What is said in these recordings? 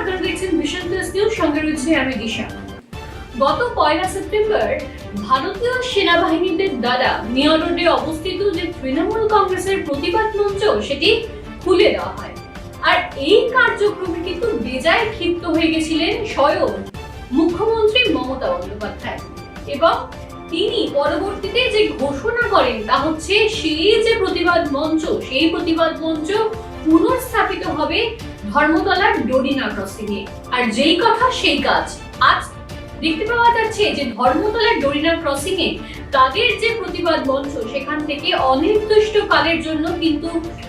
আপনারা দেখছেন নিউজ সঙ্গে রয়েছে আমি দিশা। গত পয়লা সেপ্টেম্বর ভারতীয় সেনাবাহিনীদের দ্বারা অবস্থিত যে তৃণমূল কংগ্রেসের প্রতিবাদ মঞ্চ, সেটি খুলে দেওয়া হয়। আর এই কার্যক্রমে কিন্তু বেজায় ক্ষিপ্ত হয়ে গেছিলেন স্বয়ং মুখ্যমন্ত্রী মমতা বন্দ্যোপাধ্যায়। এবং তিনি পরবর্তীতে যে ঘোষণা করেন, তা হচ্ছে সেই যে প্রতিবাদ মঞ্চ, সেই প্রতিবাদ মঞ্চ পুনর্স্থাপিত হবে ধর্মতলার ডোরিনা ক্রসিং এ। আর যেই কথা, সেই কাজ। আজ দেখতে পাওয়া যাচ্ছে যে ধর্মতলার ডোরিনা ক্রসিং এ তাদের যে প্রতিবাদ মঞ্চ, সেখান থেকে অনির্দিষ্ট কালের জন্য কিন্তু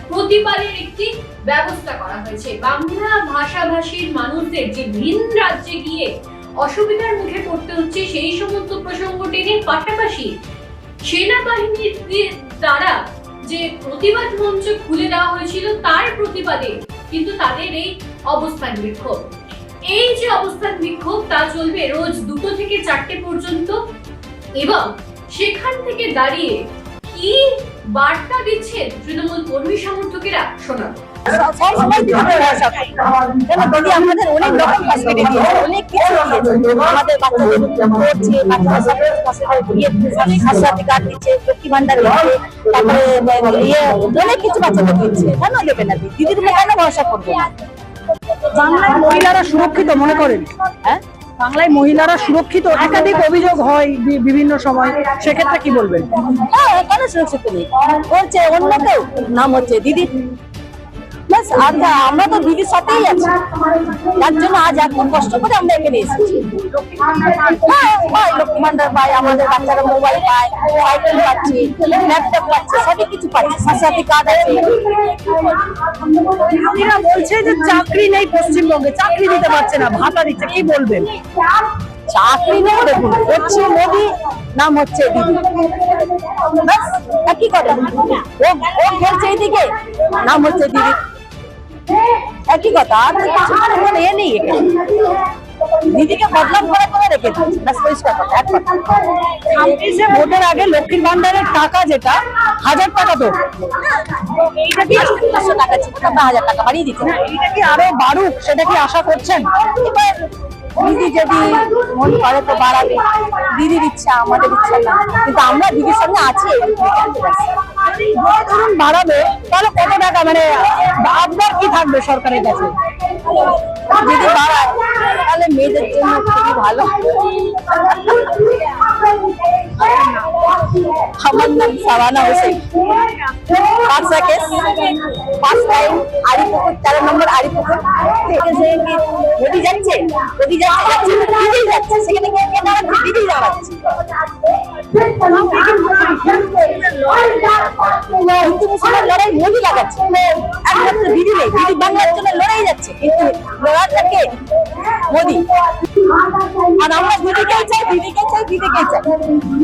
প্রতিবাদের একটি ব্যবস্থা করা হয়েছে। বাংলা ভাষাভাষীর মানুষদের যে ভিন রাজ্যে গিয়ে অসুবিধার মুখে পড়তে হচ্ছে, সেই সমস্ত প্রসঙ্গ টেনে পাশাপাশি সেনাবাহিনীর দ্বারা যে প্রতিবাদ মঞ্চ খুলে দেওয়া হয়েছিল তার প্রতিবাদে কিন্তু তাদের এই অবস্থান বিক্ষোভ। এই যে অবস্থান বিক্ষোভ তা চলবে রোজ দুটো থেকে চারটে পর্যন্ত এবং সেখান থেকে দাঁড়িয়ে কি বার্তা দিচ্ছেন তৃণমূল কর্মী সমর্থকেরা শোনাবো। মহিলারা সুরক্ষিত মনে করেন? হ্যাঁ? বাংলায় মহিলারা সুরক্ষিত? একাধিক অভিযোগ হয় বিভিন্ন সময়। সেক্ষেত্রে কি বলবেন? হ্যাঁ কেন সুরক্ষিত নেই। করছে অন্য কেউ? নাম হচ্ছে দিদি। ব্যাস আর আমরা তো দিদির সাথেই আছি। তার জন্য আজ এত কষ্ট করে আমরা এখানে এসেছি। হ্যাঁ পাই লক্ষ্মী ভান্ডার পাই আমাদের বাচ্চারা মোবাইল পায় সাইকেল পাচ্ছে ল্যাপটপ পাচ্ছে সবই কিছু পাচ্ছে। স্বাস্থ্যসাথী কার্ড আছে। বিরোধীরা বলছে যে চাকরি নেই পশ্চিমবঙ্গে চাকরি দিতে পারছে না ভাতা দিচ্ছে কি বলবেন? চাকরি নেই দেখুন হচ্ছে মোদি নাম হচ্ছে দিদি। একই কথা। ও ও খেলছে এইদিকে নাম হচ্ছে দিদি। একই কথা। আর কিছু কোনো এ নেই দিদিকে বদনাম করে করে রেখে দিচ্ছে ব্যাস পরিষ্কার কথা এক কথা। ছাব্বিশে ভোটের আগে লক্ষ্মীর ভান্ডারের টাকা যেটা হাজার টাকা তো। এইটা কি টাকা ছিল হাজার টাকা বাড়িয়ে দিচ্ছে এটা কি আরও বাড়ুক সেটা কি আশা করছেন? দিদি যদি মন করে তো বাড়াবে। দিদির ইচ্ছা, আমাদের ইচ্ছা না। কিন্তু আমরা দিদির সঙ্গে আছি ধরুন বাড়াবে, তাহলে কত টাকা? মানে আপনার কি থাকবে সরকারের কাছে? যদি বাড়ায়, তাহলে মেয়েদের জন্য খুবই ভালো। আমার নাম সাবানা হোসেন। পাঁচটা নম্বর আরিপুকুর থেকে যে কি নদী যাচ্ছে সেখানে গিয়ে কে দাঁড়াচ্ছে দিদি দাঁড়াচ্ছে। হিন্দু মুসলমান লড়াই মোদি দিদি নেই দিদি বাংলার লড়াই যাচ্ছে, কিন্তু লড়াটাকে মোদি আর আমরা দিদিকেই চাই দিদিকে চাই দিদিকে চাই।